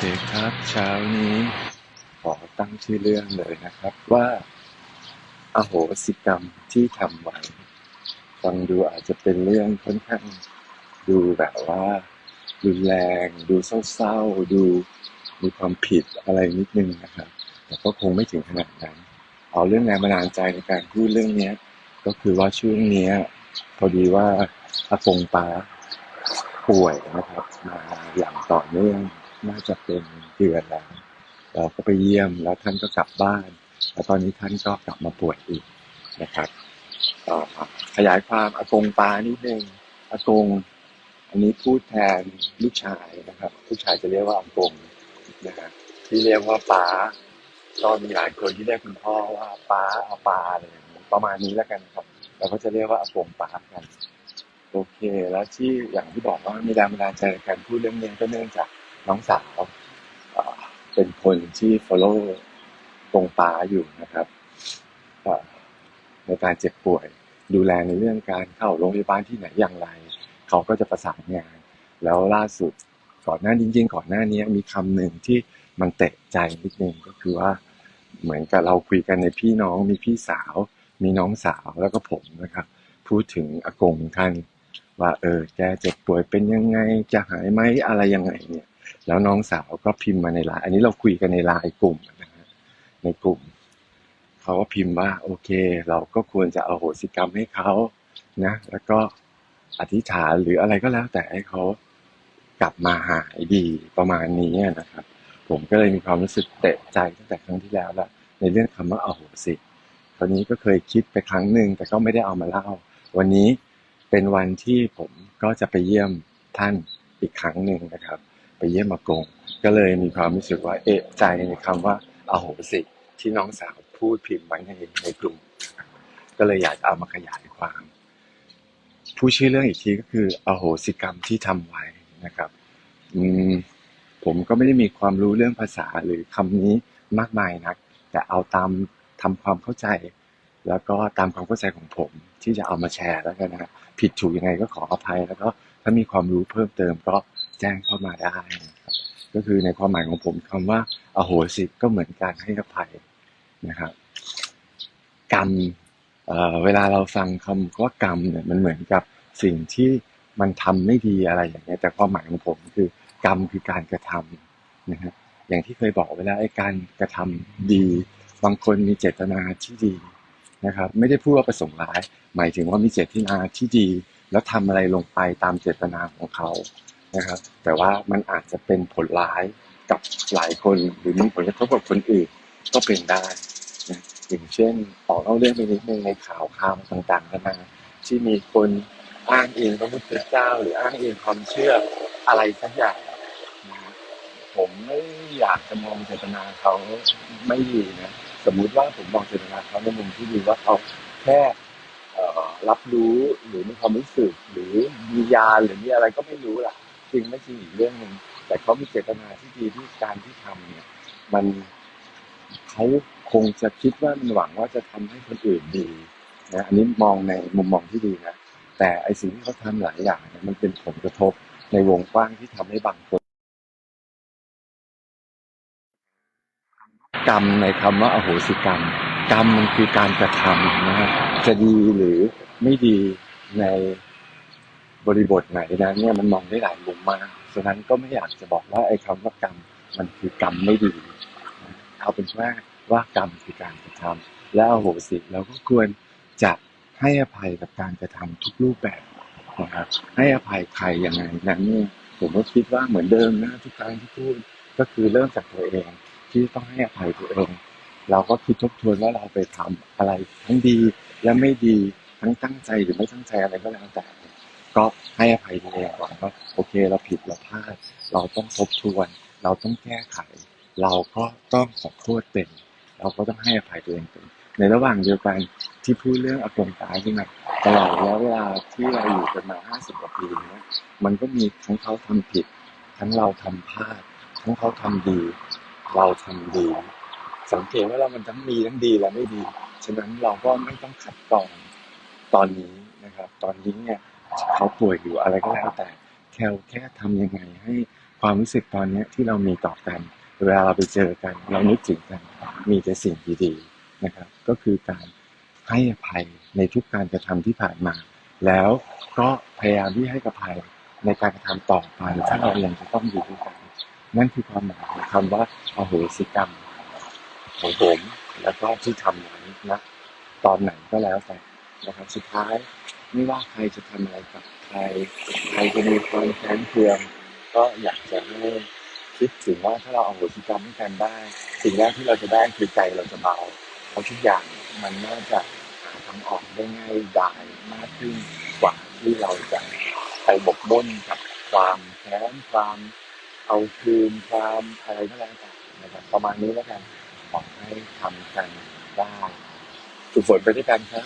เคครับเช้านี้ขอตั้งชื่อเรื่องเลยนะครับ ว่าอโหสิกรรมที่ทำไว้ฟังดูอาจจะเป็นเรื่องค่อนข้างดูแบบว่ารุนแรง ดูเศร้าๆ ดูมีความผิดอะไรนิดนึงนะครับ แต่ก็คงไม่ถึงขนาดนั้น เอาเรื่องแรงบันดาลใจในการพูดเรื่องเนี้ย ก็คือว่าช่วงเนี้ยพอดีว่าอากงป้าป่วยนะครับมาอย่างต่อเนื่อง น่าจะเป็นเดือนแล้ว เราก็ไปเยี่ยมแล้วท่านก็กลับบ้าน แล้วตอนนี้ท่านก็กลับมาป่วยอีกนะครับขยายความอากงปานิดนึงอากง อันนี้พูดแทนลูกชายนะครับ ลูกชายจะเรียกว่าอากงนะครับที่เรียกว่าป้าก็มีหลายคนที่เรียกคุณพ่อว่าป้าอาปาอะไรอย่างนี้ประมาณนี้แล้วกันครับเราก็จะเรียกว่าอากงป้ากัน โอเค แล้วที่อย่างที่บอกว่ามีแรงบันดาลใจในการพูดเรื่องนี้ก็เนื่องจาก น้องสาวเป็นคนที่ follow ตรงป้าอยู่นะครับในการเจ็บป่วย ดูแลในเรื่องการเข้าโรงพยาบาลที่ไหนอย่างไร เขาก็จะประสานงาน แล้วล่าสุดก่อนหน้าจริงๆก่อนหน้านี้มีคำหนึ่งที่มันเตะใจนิดนึงก็คือว่าเหมือนกับเราคุยกันในพี่น้องมีพี่สาว มีน้องสาวแล้วก็ผมนะครับ พูดถึงอากงท่านว่าเออแกเจ็บป่วยเป็นยังไงจะหายไหมอะไรยังไงเนี่ย แล้วน้องสาวก็พิมพ์มาในไลน์อันนี้เราคุยกันในไลน์กลุ่มนะฮะในกลุ่มเขาก็พิมพ์ว่า โอเค เราก็ควรจะเอาโหสิกรรมให้เขานะแล้วก็อธิษฐานหรืออะไรก็แล้ว แต่ให้เขากลับมาหายดีประมาณนี้นะครับ ผมก็เลยมีความรู้สึกเตะใจตั้งแต่ครั้งที่แล้วแล้วในเรื่องคำว่าเอาโหสิคราวนี้ก็เคยคิดไปครั้งหนึ่งแต่ก็ไม่ได้เอามาเล่า วันนี้เป็นวันที่ผมก็จะไปเยี่ยมท่านอีกครั้งหนึ่งนะครับ ไปเยี่ยมอากงก็เลยมีความรู้สึกว่าเอะใจในคำว่าอโหสิที่น้องสาวพูดพิมพ์ไว้ในในกลุ่ม ก็เลยอยากเอามาขยายความ ผู้ชื่อเรื่องอีกทีก็คืออโหสิกรรมที่ทำไว้นะครับอืมผมก็ไม่ได้มีความรู้เรื่องภาษาหรือคำนี้มากมายนัก แต่เอาตามทำความเข้าใจ แล้วก็ตามความเข้าใจของผมที่จะเอามาแชร์แล้วกันนะครับผิดถูกยังไงก็ขออภัย แล้วก็ถ้ามีความรู้เพิ่มเติมก็ แจ้งเข้ามาได้นะครับก็คือในความหมายของผมคำว่าอโหสิก็เหมือนการให้อภัยนะครับ กรรมเเวลาเราฟังคำว่ากรรมเนี่ยมันเหมือนกับสิ่งที่มันทำไม่ดีอะไรอย่างเงี้ยแต่ความหมายของผมคือกรรมคือการกระทำนะครับอย่างที่เคยบอกเวลาไอ้การกระทำดี บางคนมีเจตนาที่ดีนะครับ ไม่ได้พูดว่าประสงค์ร้าย หมายถึงว่ามีเจตนาที่ดี แล้วทำอะไรลงไปตามเจตนาของเขา นะครับ แต่ว่ามันอาจจะเป็นผลร้ายกับหลายคนหรือมีผลกระทบกับคนอื่นก็เป็นได้นะอย่างเช่นออกเล่าเรื่องไปนิดนึงในข่าวข่าวต่างๆนานาที่มีคนอ้างอิงพระพุทธเจ้า หรืออ้างอิงความเชื่ออะไรสักอย่างนะผมไม่อยากจะมองเจตนาเขาไม่ดีนะสมมุติว่าผมมองเจตนาเขาในมุมที่ดีว่าเขาแค่รับรู้หรือมีความรู้สึกหรือมียาหรือมีอะไรก็ไม่รู้ล่ะ จริงไม่จริงอีกเรื่องหนึ่งแต่เขามีเจตนาที่ดีที่การที่ทำเนี่ย มันเขาคงจะคิดว่ามันหวังว่าจะทำให้คนอื่นดีนะอันนี้มองในมุมมองที่ดีนะแต่ไอสิ่งที่เขาทำหลายอย่างเนี่ยมันเป็นผลกระทบในวงกว้างที่ทำให้บางคนกรรมในคำว่าอโหสิกรรม กรรมมันคือการกระทำนะฮะจะดีหรือไม่ดีใน บริบทไหนนั้นเนี่ยมันมองได้หลายมุมมากฉะนั้นก็ไม่อยากจะบอกว่าไอ้คำว่ากรรมมันคือกรรมไม่ดีเอาเป็นว่าว่ากรรมคือการกระทำและอโหสิเราก็ควรจะให้อภัยกับการกระทำทุกรูปแบบนะครับให้อภัยใครยังไงนั้นเนี่ยผมก็คิดว่าเหมือนเดิมนะทุกครั้งที่พูดก็คือเริ่มจากตัวเองที่ต้องให้อภัยตัวเอง เราก็คิดทบทวนว่าเราไปทำอะไรทั้งดีและไม่ดีทั้งตั้งใจหรือไม่ตั้งใจอะไรก็แล้วแต่ ก็ให้อภัยตัวเองก่อนว่าโอเคเราผิดเราพลาด เราต้องทบทวน เราต้องแก้ไข เราก็ต้องขอโทษเป็น เราก็ต้องให้อภัยตัวเองเป็นในระหว่างเดียวกันที่พูดเรื่องอากงตายขึ้นมาตลอดระยะเวลาที่เราอยู่กันมา 50 กว่าปีเนี้มันก็มีทั้งเขาทำผิด ทั้งเราทำพลาด ทั้งเขาทำดี เราทำดี สังเกตว่าเรามันทั้งมีทั้งดีและไม่ดี ฉะนั้นเราก็ไม่ต้องขัดกรองตอนนี้นะครับ ตอนนี้เนี่ย เขาป่วยอยู่อะไรก็แล้วแต่แค่แค่ทำยังไงให้ความรู้สึกตอนนี้ที่เรามีต่อกัน เวลาเราไปเจอกัน เรานึกถึงกัน มีแต่สิ่งดีๆนะครับ ก็คือการให้อภัยในทุกการกระทำที่ผ่านมา แล้วก็พยายามที่ให้อภัยในการกระทำต่อไปถ้าเรายังจะต้องอยู่ด้วยกันนั่นคือความหมายของคำว่าอโหสิกรรมของผมแล้วก็ที่ทำไว้นะตอนไหนก็แล้วแต่นะครับสุดท้าย ไม่ว่าใครจะทำอะไรกับใคร ใครจะมีความแค้นเคือง ก็อยากจะให้คิดถึงว่าถ้าเราเอาโหสิกรรมให้กันได้ สิ่งแรกที่เราจะได้คือใจเราจะเบาเพราะทุกอย่างมันน่าจะหาทางออกได้ง่ายดายมากขึ้นกว่าที่เราจะไปบกบุ่นกับความแค้นความเอาคืนความอะไรก็แล้วแต่นะครับประมาณนี้แล้วกันขอให้ทำกันได้ฝึกฝนไปด้วยกันครับ